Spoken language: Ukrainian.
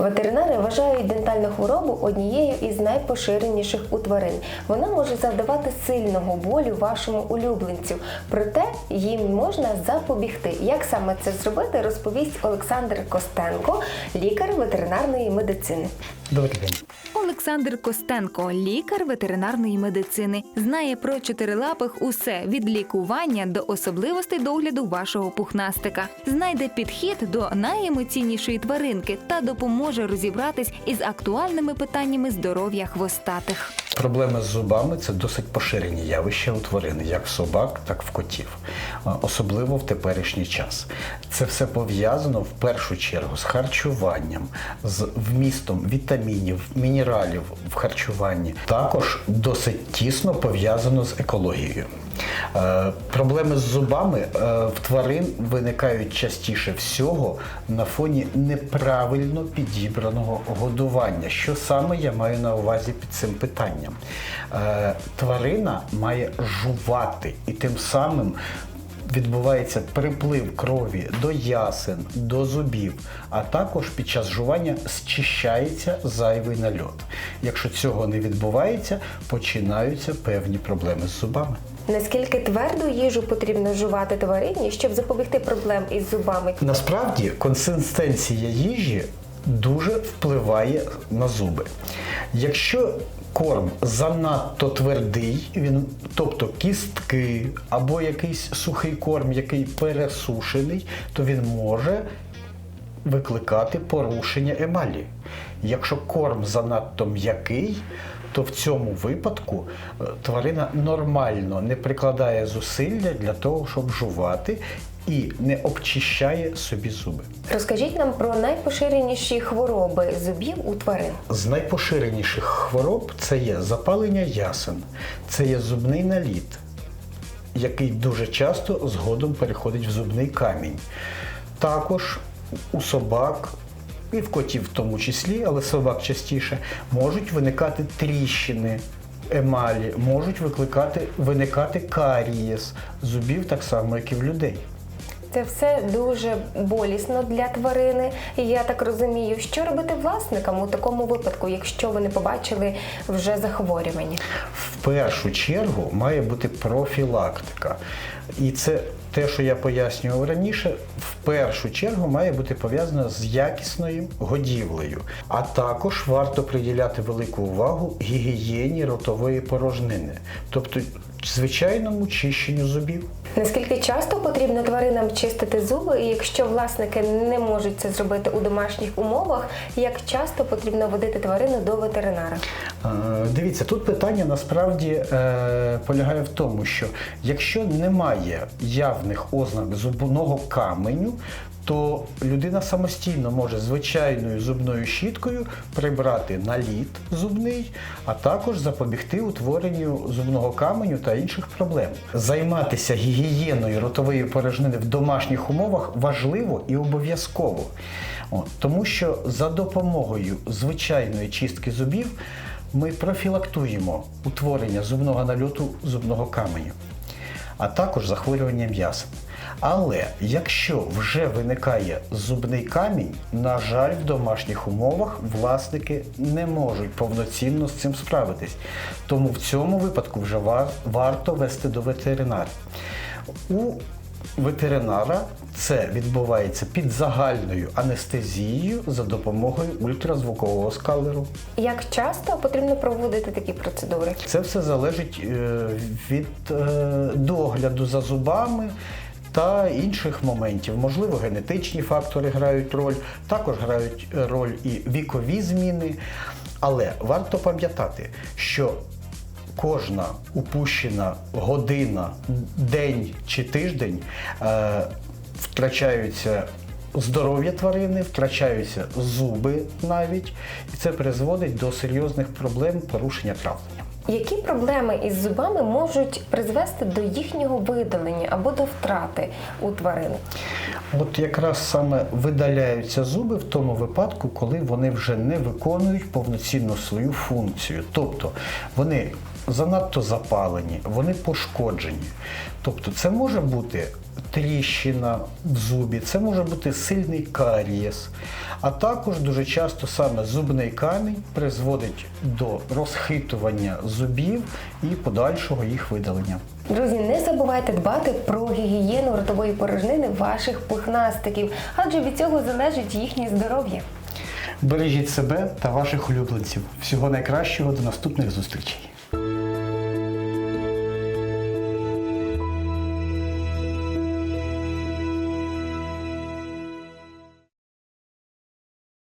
Ветеринари вважають дентальну хворобу однією із найпоширеніших у тварин. Вона може завдавати сильного болю вашому улюбленцю, проте їм можна запобігти. Як саме це зробити, розповість Олександр Костенко, лікар ветеринарної медицини. Добрий день. Олександр Костенко, лікар ветеринарної медицини, знає про чотирилапих усе від лікування до особливостей догляду вашого пухнастика. Знайде підхід до найемоційнішої тваринки та допоможе розібратись із актуальними питаннями здоров'я хвостатих. Проблеми з зубами це досить поширені явища у тварин, як собак, так і в котів, особливо в теперішній час. Це все пов'язано в першу чергу з харчуванням, з вмістом вітамінів, мінералів в харчуванні. Також досить тісно пов'язано з екологією. Е, Проблеми з зубами е, в тварин виникають частіше всього на фоні неправильно підібраного годування. Що саме я маю на увазі під цим питанням? Е, Тварина має жувати і тим самим відбувається приплив крові до ясен, до зубів, а також під час жування зчищається зайвий нальот. Якщо цього не відбувається, починаються певні проблеми з зубами. Наскільки тверду їжу потрібно жувати тварині, щоб запобігти проблем із зубами? Насправді консистенція їжі дуже впливає на зуби. Якщо корм занадто твердий, він, тобто кістки або якийсь сухий корм, який пересушений, то він може викликати порушення емалі. Якщо корм занадто м'який, то в цьому випадку е, тварина нормально не прикладає зусилля для того, щоб жувати і не обчищає собі зуби. Розкажіть нам про найпоширеніші хвороби зубів у тварин. З найпоширеніших хвороб це є запалення ясен, це є зубний наліт, який дуже часто згодом переходить в зубний камінь. Також у собак і в котів в тому числі, але собак частіше, можуть виникати тріщини. Емалі можуть викликати виникати карієс зубів так само, як і в людей. Це все дуже болісно для тварини. І я так розумію, що робити власникам у такому випадку, якщо вони побачили вже захворювання. В першу чергу має бути профілактика. І це те, що я пояснював раніше, в першу чергу має бути пов'язано з якісною годівлею. А також варто приділяти велику увагу гігієні ротової порожнини, тобто звичайному чищенню зубів. Наскільки часто потрібно тваринам чистити зуби, і якщо власники не можуть це зробити у домашніх умовах, як часто потрібно водити тварину до ветеринара? Е, Дивіться, тут питання насправді е, полягає в тому, що якщо немає явних ознак зубного каменю, то людина самостійно може звичайною зубною щіткою прибрати наліт зубний, а також запобігти утворенню зубного каменю та інших проблем. Займатися гігієною ротової порожнини в домашніх умовах важливо і обов'язково. Тому що за допомогою звичайної чистки зубів ми профілактуємо утворення зубного нальоту зубного каменю, а також захворювання м'яса. Але якщо вже виникає зубний камінь, на жаль, в домашніх умовах власники не можуть повноцінно з цим справитись. Тому в цьому випадку вже вар- варто вести до ветеринара. У ветеринара це відбувається під загальною анестезією за допомогою ультразвукового скалеру. Як часто потрібно проводити такі процедури? Це все залежить е, від е, догляду за зубами та інших моментів. Можливо, генетичні фактори грають роль, також грають роль і вікові зміни. Але варто пам'ятати, що кожна упущена година, день чи тиждень е, втрачаються здоров'я тварини, втрачаються зуби навіть, і це призводить до серйозних проблем порушення травлення. Які проблеми із зубами можуть призвести до їхнього видалення або до втрати у тварини? От якраз саме видаляються зуби в тому випадку, коли вони вже не виконують повноцінну свою функцію. Тобто вони занадто запалені, вони пошкоджені. Тобто це може бути тріщина в зубі, це може бути сильний карієс, а також дуже часто саме зубний камінь призводить до розхитування зубів і подальшого їх видалення. Друзі, не забувайте дбати про гігієну ротової порожнини ваших пухнастиків, адже від цього залежить їхнє здоров'я. Бережіть себе та ваших улюбленців. Всього найкращого до наступних зустрічей.